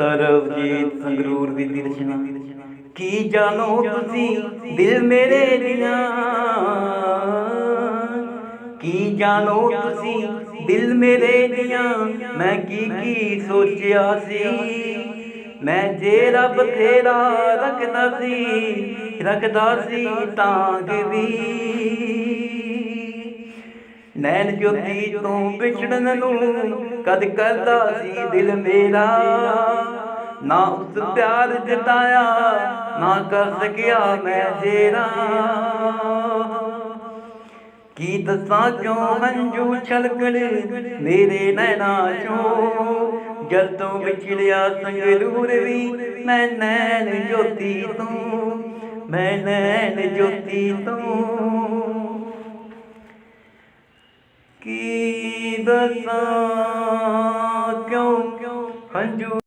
ਸਰਬਜੀਤ ਸੰਗਰੂਰ ਦੀ ਦੀ ਰਚਨਾ ਕੀ ਜਾਣੋ ਤੁਸੀਂ ਦਿਲ ਮੇਰੇ ਦੀਆਂ? ਕੀ ਜਾਣੋ ਤੁਸੀਂ ਦਿਲ ਮੇਰੇ ਦੀਆਂ? ਮੈਂ ਕੀ ਕੀ ਸੋਚਿਆ ਸੀ? ਮੈਂ ਜੇ ਰੱਬ ਤੇਰਾ ਰੱਖਦਾ ਸੀ ਰੱਖਦਾ ਸੀ ਤਾਂਗ ਵੀ ਨੈਣ ਜੋਤੀ ਤੋਂ ਵਿਛੜਨ ਨੂੰ, ਕਦ ਕਰਦਾ ਸੀ ਦਿਲ ਮੇਰਾ? ਨਾ ਉਸ ਪਿਆਰ ਜਤਾਇਆ, ਨਾ ਕਰ ਸਕਿਆ ਮੈਂ ਜੇਰਾ ਕੀ ਦੱਸਾਂ ਕਿਉਂ ਹੰਝੂ ਛਲਕਣ, ਮੇਰੇ ਨੈਣਾ ਚੋਂ। ਜਲ ਤੋਂ ਵਿਛੜਿਆ ਸੰਗਰੂਰ ਵੀ, ਮੈਂ ਨੈਣ ਜੋਤੀ ਤੋਂ, ਮੈਂ ਨੈਣ ਜੋਤੀ ਤੋਂ। ਕੀ ਦੱਸਾਂ? ਕਿਉਂ ਕਿਉਂ ਹੰਝੂ